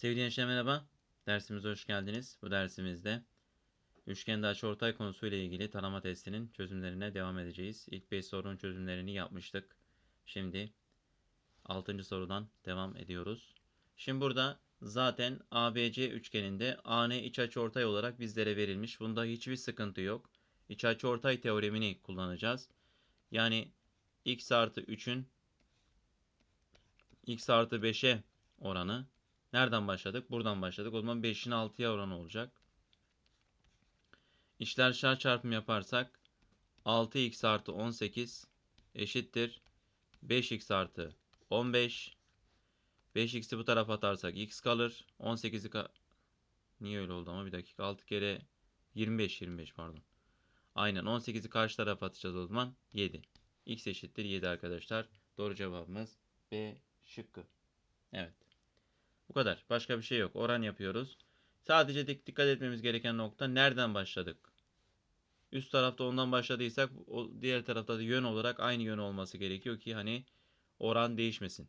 Sevgili gençler merhaba. Dersimize hoş geldiniz. Bu dersimizde üçgende açıortay konusu ile ilgili tanıma testinin çözümlerine devam edeceğiz. İlk 5 sorunun çözümlerini yapmıştık. Şimdi 6. sorudan devam ediyoruz. Şimdi burada zaten ABC üçgeninde AN iç açıortay olarak bizlere verilmiş. Bunda hiçbir sıkıntı yok. İç açıortay teoremini kullanacağız. Yani x artı 3'ün x artı 5'e oranı Nereden başladık? Buradan başladık. O zaman 5'in 6'ya oranı olacak. İşler çarpımı yaparsak 6x artı 18 eşittir 5x artı 15. 5x'i bu tarafa atarsak x kalır. 18'i ka Niye öyle oldu ama bir dakika. 6 kere 25 25 pardon. Aynen 18'i karşı tarafa atacağız o zaman 7. x eşittir 7 arkadaşlar. Doğru cevabımız B şıkkı. Evet. Bu kadar. Başka bir şey yok. Oran yapıyoruz. Sadece dik dikkat etmemiz gereken nokta nereden başladık? Üst tarafta ondan başladıysak diğer tarafta da yön olarak aynı yön olması gerekiyor ki hani oran değişmesin.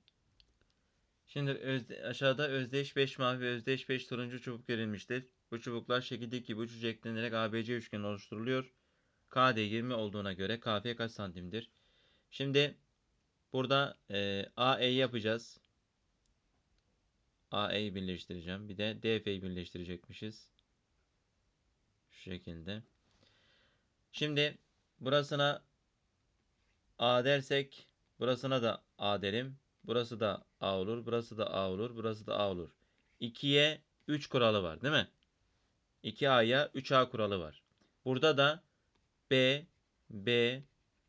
Şimdi özde, aşağıda özdeş 5 mavi ve özdeş 5 turuncu çubuk verilmiştir. Bu çubuklar şekildeki gibi uç eklenerek ABC üçgeni oluşturuluyor. KD 20 olduğuna göre KF kaç santimdir? Şimdi burada e, AE yapacağız. AE'yi birleştireceğim. Bir de DF'yi birleştirecekmişiz. Şu şekilde. Şimdi burasına A dersek burasına da A derim. Burası da A olur. Burası da A olur. Burası da A olur. 2'ye 3 kuralı var değil mi? 2A'ya 3A kuralı var. Burada da B, B,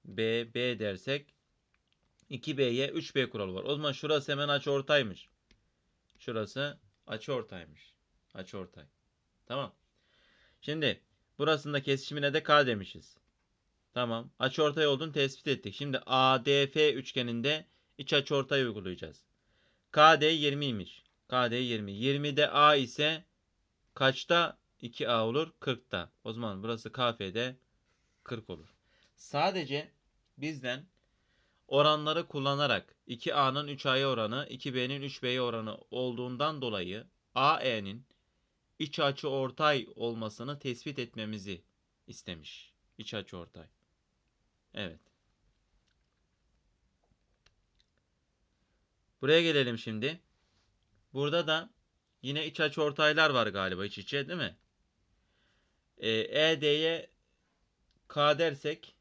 B, B dersek 2B'ye 3B kuralı var. O zaman şurası hemen aç ortaymış. Şurası açı ortaymış. Açı ortay. Tamam. Şimdi burasında kesişimine de K demişiz. Tamam. Açı ortay olduğunu tespit ettik. Şimdi ADF üçgeninde iç açı ortay uygulayacağız. KD 20'ymiş. KD 20. 20'de A ise kaçta 2A olur? 40'ta. O zaman burası KF'de 40 olur. Sadece bizden oranları kullanarak 2A'nın 3A'ya oranı 2B'nin 3B'ye oranı olduğundan dolayı AE'nin iç açı ortay olmasını tespit etmemizi istemiş. İç açı ortay. Evet. Buraya gelelim şimdi. Burada da yine iç açı ortaylar var galiba iç içe değil mi? Ee, ED'ye K dersek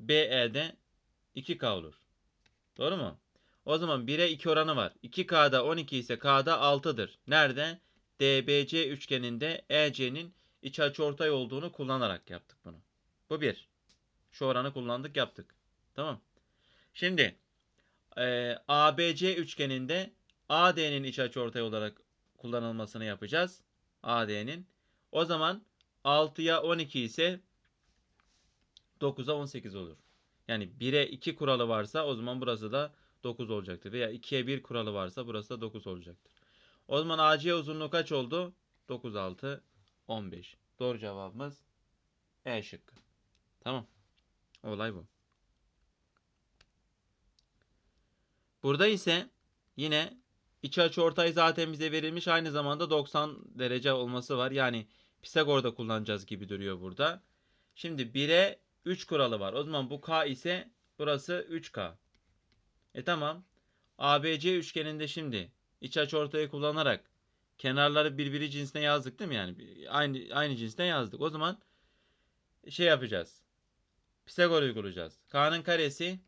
BE'de 2K olur. Doğru mu? O zaman 1'e 2 oranı var. 2K'da 12 ise K'da 6'dır. Nerede? DBC üçgeninde EC'nin iç açıortay olduğunu kullanarak yaptık bunu. Bu bir. Şu oranı kullandık yaptık. Tamam. Şimdi e, ABC üçgeninde AD'nin iç açıortay olarak kullanılmasını yapacağız. AD'nin. O zaman 6'ya 12 ise 9'a 18 olur. Yani 1'e 2 kuralı varsa o zaman burası da 9 olacaktır. Veya 2'ye 1 kuralı varsa burası da 9 olacaktır. O zaman AC uzunluğu kaç oldu? 9, 6, 15. Doğru cevabımız E şıkkı. Tamam. Olay bu. Burada ise yine iç açı ortay zaten bize verilmiş. Aynı zamanda 90 derece olması var. Yani Pisagor'da kullanacağız gibi duruyor burada. Şimdi 1'e 3 kuralı var. O zaman bu K ise burası 3K. E tamam. ABC üçgeninde şimdi iç açı ortayı kullanarak kenarları birbiri cinsine yazdık değil mi yani? Aynı aynı cinsten yazdık. O zaman şey yapacağız. Pisagor uygulayacağız. K'nın karesi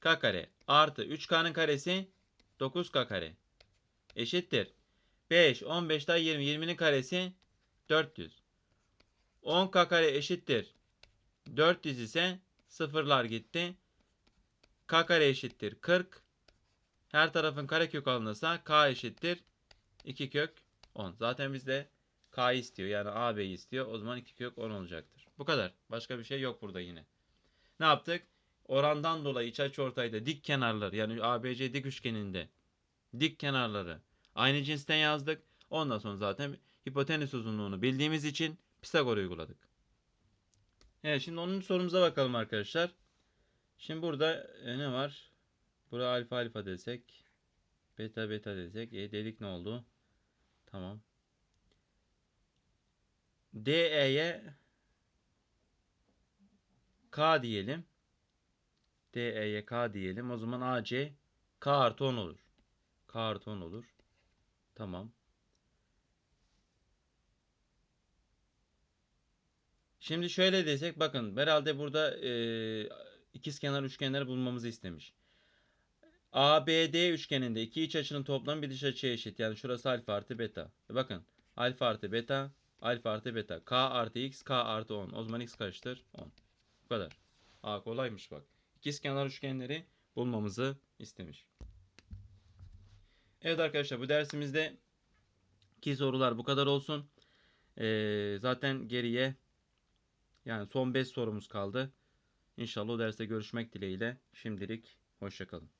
K kare artı 3K'nın karesi 9K kare eşittir. 5, 15 daha 20. 20'nin karesi 400. 10K kare eşittir. 400 ise sıfırlar gitti. K kare eşittir 40. Her tarafın karekök alınırsa K eşittir 2 kök 10. Zaten bizde K istiyor. Yani AB'yi istiyor. O zaman 2 kök 10 olacaktır. Bu kadar. Başka bir şey yok burada yine. Ne yaptık? Orandan dolayı iç açıortayda dik kenarları yani ABC dik üçgeninde dik kenarları aynı cinsten yazdık. Ondan sonra zaten hipotenüs uzunluğunu bildiğimiz için Pisagor uyguladık. Evet şimdi onun sorumuza bakalım arkadaşlar. Şimdi burada e, ne var? Buraya alfa alfa desek. Beta beta desek. E dedik ne oldu? Tamam. DE'ye K diyelim. DE'ye K diyelim. O zaman AC K artı 10 olur. K artı 10 olur. Tamam. Şimdi şöyle desek bakın herhalde burada e, ikizkenar üçgenleri bulmamızı istemiş. ABD üçgeninde iki iç açının toplamı bir dış açıya eşit. Yani şurası alfa artı beta. E bakın alfa artı beta alfa artı beta. K artı x k artı 10. O zaman x kaçtır? 10. Bu kadar. Aa kolaymış bak. İkizkenar üçgenleri bulmamızı istemiş. Evet arkadaşlar bu dersimizde ki sorular bu kadar olsun. Ee, zaten geriye yani son 5 sorumuz kaldı. İnşallah o derste görüşmek dileğiyle. Şimdilik hoşçakalın.